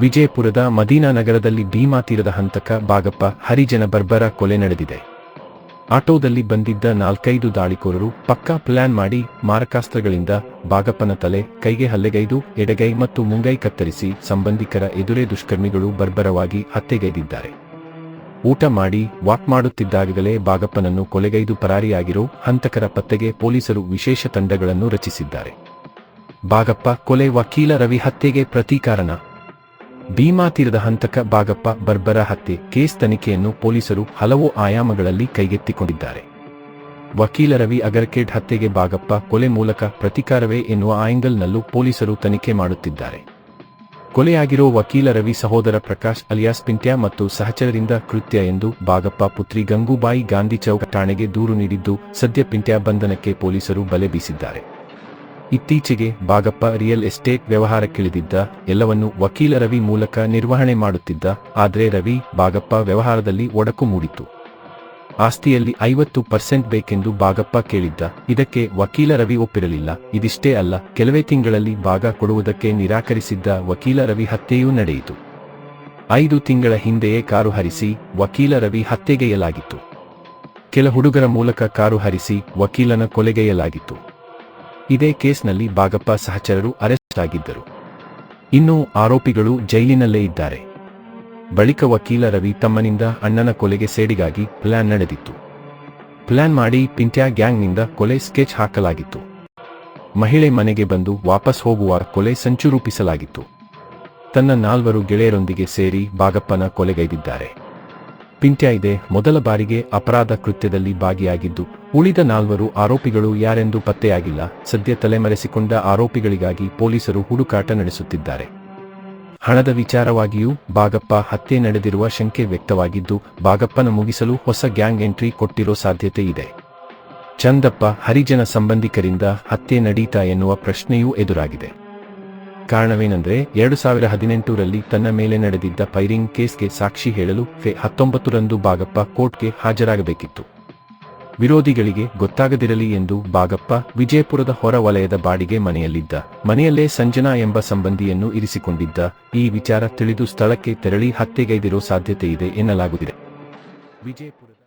ವಿಜಯಪುರದ ಮದೀನಾ ನಗರದಲ್ಲಿ ಭೀಮಾ ತೀರದ ಹಂತಕ ಬಾಗಪ್ಪ ಹರಿಜನ ಬರ್ಬರ ಕೊಲೆ ನಡೆದಿದೆ. ಆಟೋದಲ್ಲಿ ಬಂದಿದ್ದ ನಾಲ್ಕೈದು ದಾಳಿಕೋರರು ಪಕ್ಕಾ ಪ್ಲಾನ್ ಮಾಡಿ ಮಾರಕಾಸ್ತ್ರಗಳಿಂದ ಬಾಗಪ್ಪನ ತಲೆ, ಕೈಗೆ ಹಲ್ಲೆಗೈದು, ಎಡಗೈ ಮತ್ತು ಮುಂಗೈ ಕತ್ತರಿಸಿ ಸಂಬಂಧಿಕರ ಎದುರೇ ದುಷ್ಕರ್ಮಿಗಳು ಬರ್ಬರವಾಗಿ ಹತ್ಯೆಗೈದಿದ್ದಾರೆ. ಊಟ ಮಾಡಿ, ವಾಕ್ ಮಾಡುತ್ತಿದ್ದಾಗಲೇ ಬಾಗಪ್ಪನನ್ನು ಕೊಲೆಗೈದು ಪರಾರಿಯಾಗಿರೋ ಹಂತಕರ ಪತ್ತೆಗೆ ಪೊಲೀಸರು ವಿಶೇಷ ತಂಡಗಳನ್ನು ರಚಿಸಿದ್ದಾರೆ. ಬಾಗಪ್ಪ ಕೊಲೆ ವಕೀಲ ರವಿ ಹತ್ಯೆಗೆ ಪ್ರತೀಕಾರಣ ಭೀಮಾ ತೀರದ ಹಂತಕ ಬಾಗಪ್ಪ ಬರ್ಬರ ಹತ್ಯೆ, ಕೇಸ್ ತನಿಖೆಯನ್ನು ಪೊಲೀಸರು ಹಲವು ಆಯಾಮಗಳಲ್ಲಿ ಕೈಗೆತ್ತಿಕೊಂಡಿದ್ದಾರೆ. ವಕೀಲ ರವಿ ಅಗರ್ಕೇಡ್ ಹತ್ಯೆಗೆ ಬಾಗಪ್ಪ ಕೊಲೆ ಮೂಲಕ ಪ್ರತಿಕಾರವೇ ಎನ್ನುವ ಆಂಗಲ್ನಲ್ಲೂ ಪೊಲೀಸರು ತನಿಖೆ ಮಾಡುತ್ತಿದ್ದಾರೆ. ಕೊಲೆಯಾಗಿರೋ ವಕೀಲ ರವಿ ಸಹೋದರ ಪ್ರಕಾಶ್ ಅಲಿಯಾಸ್ ಪಿಂಟ್ಯಾ ಮತ್ತು ಸಹಚರರಿಂದ ಕೃತ್ಯ ಎಂದು ಬಾಗಪ್ಪ ಪುತ್ರಿ ಗಂಗೂಬಾಯಿ ಗಾಂಧಿ ಚೌಕ ಠಾಣೆಗೆ ದೂರು ನೀಡಿದ್ದು, ಸದ್ಯ ಪಿಂಟ್ಯಾ ಬಂಧನಕ್ಕೆ ಪೊಲೀಸರು ಬಲೆ ಬೀಸಿದ್ದಾರೆ. ಇತ್ತೀಚೆಗೆ ಬಾಗಪ್ಪ ರಿಯಲ್ ಎಸ್ಟೇಟ್ ವ್ಯವಹಾರಕ್ಕಿಳಿದಿದ್ದ, ಎಲ್ಲವನ್ನು ವಕೀಲ ರವಿ ಮೂಲಕ ನಿರ್ವಹಣೆ ಮಾಡುತ್ತಿದ್ದ, ಆದರೆ ರವಿ ಬಾಗಪ್ಪ ವ್ಯವಹಾರದಲ್ಲಿ ಒಡಕು ಮೂಡಿತು ಆಸ್ತಿಯಲ್ಲಿ ಐವತ್ತು ಪರ್ಸೆಂಟ್ ಬೇಕೆಂದು ಬಾಗಪ್ಪ ಕೇಳಿದ್ದ, ಇದಕ್ಕೆ ವಕೀಲ ರವಿ ಒಪ್ಪಿರಲಿಲ್ಲ. ಇದಿಷ್ಟೇ ಅಲ್ಲ, ಕೆಲವೇ ತಿಂಗಳಲ್ಲಿ ಭಾಗ ಕೊಡುವುದಕ್ಕೆ ನಿರಾಕರಿಸಿದ್ದ ವಕೀಲ ರವಿ ಹತ್ಯೆಯೂ ನಡೆಯಿತು. ಐದು ತಿಂಗಳ ಹಿಂದೆಯೇ ಕಾರು ಹರಿಸಿ ವಕೀಲ ರವಿ ಹತ್ಯೆಗೈಯಲಾಗಿತ್ತು. ಕೆಲ ಹುಡುಗರ ಮೂಲಕ ಕಾರು ಹರಿಸಿ ವಕೀಲನ ಕೊಲೆಗೈಯಲಾಗಿತ್ತು. ಇದೇ ಕೇಸ್ನಲ್ಲಿ ಬಾಗಪ್ಪ ಸಹಚರರು ಅರೆಸ್ಟ್ ಆಗಿದ್ದರು. ಇನ್ನು ಆರೋಪಿಗಳು ಜೈಲಿನಲ್ಲೇ ಇದ್ದಾರೆ. ಬಳಿಕ ವಕೀಲ ರವಿ ತಮ್ಮನಿಂದ ಅಣ್ಣನ ಕೊಲೆಗೆ ಸೇಡಿಗಾಗಿ ಪ್ಲಾನ್ ನಡೆದಿತ್ತು. ಪ್ಲಾನ್ ಮಾಡಿ ಪಿಂಟ್ಯಾ ಗ್ಯಾಂಗ್ನಿಂದ ಕೊಲೆ ಸ್ಕೆಚ್ ಹಾಕಲಾಗಿತ್ತು. ಮಹಿಳೆ ಮನೆಗೆ ಬಂದು ವಾಪಸ್ ಹೋಗುವ ಕೊಲೆ ಸಂಚು ರೂಪಿಸಲಾಗಿತ್ತು. ತನ್ನ ನಾಲ್ವರು ಗೆಳೆಯರೊಂದಿಗೆ ಸೇರಿ ಬಾಗಪ್ಪನ ಕೊಲೆಗೈದಿದ್ದಾರೆ. ಪಿಂಟ್ಯಾ ಇದೆ, ಮೊದಲ ಬಾರಿಗೆ ಅಪರಾಧ ಕೃತ್ಯದಲ್ಲಿ ಭಾಗಿಯಾಗಿದ್ದು ಉಳಿದ ನಾಲ್ವರು ಆರೋಪಿಗಳು ಯಾರೆಂದು ಪತ್ತೆಯಾಗಿಲ್ಲ. ಸದ್ಯ ತಲೆಮರೆಸಿಕೊಂಡ ಆರೋಪಿಗಳಿಗಾಗಿ ಪೊಲೀಸರು ಹುಡುಕಾಟ ನಡೆಸುತ್ತಿದ್ದಾರೆ. ಹಣದ ವಿಚಾರವಾಗಿಯೂ ಬಾಗಪ್ಪ ಹತ್ಯೆ ನಡೆದಿರುವ ಶಂಕೆ ವ್ಯಕ್ತವಾಗಿದ್ದು, ಬಾಗಪ್ಪನ ಮುಗಿಸಲು ಹೊಸ ಗ್ಯಾಂಗ್ ಎಂಟ್ರಿ ಕೊಟ್ಟಿರೋ ಸಾಧ್ಯತೆ ಇದೆ. ಚಂದಪ್ಪ ಹರಿಜನ ಸಂಬಂಧಿಕರಿಂದ ಹತ್ಯೆ ನಡೀತಾ ಎನ್ನುವ ಪ್ರಶ್ನೆಯೂ ಎದುರಾಗಿದೆ. ಕಾರಣವೇನೆಂದರೆ, ಎರಡು ಸಾವಿರ ಹದಿನೆಂಟರಲ್ಲಿ ತನ್ನ ಮೇಲೆ ನಡೆದಿದ್ದ ಫೈರಿಂಗ್ ಕೇಸ್ಗೆ ಸಾಕ್ಷಿ ಹೇಳಲು ಫೆ ಹತ್ತೊಂಬತ್ತರಂದು ಬಾಗಪ್ಪ ಕೋರ್ಟ್ಗೆ ಹಾಜರಾಗಬೇಕಿತ್ತು. ವಿರೋಧಿಗಳಿಗೆ ಗೊತ್ತಾಗದಿರಲಿ ಎಂದು ಬಾಗಪ್ಪ ವಿಜಯಪುರದ ಹೊರ ವಲಯದ ಬಾಡಿಗೆ ಮನೆಯಲ್ಲಿದ್ದ, ಮನೆಯಲ್ಲೇ ಸಂಜನಾ ಎಂಬ ಸಂಬಂಧಿಯನ್ನು ಇರಿಸಿಕೊಂಡಿದ್ದ, ಈ ವಿಚಾರ ತಿಳಿದು ಸ್ಥಳಕ್ಕೆ ತೆರಳಿ ಹತ್ಯೆಗೈದಿರೋ ಸಾಧ್ಯತೆ ಇದೆ ಎನ್ನಲಾಗುತ್ತಿದೆ. ವಿಜಯಪುರದ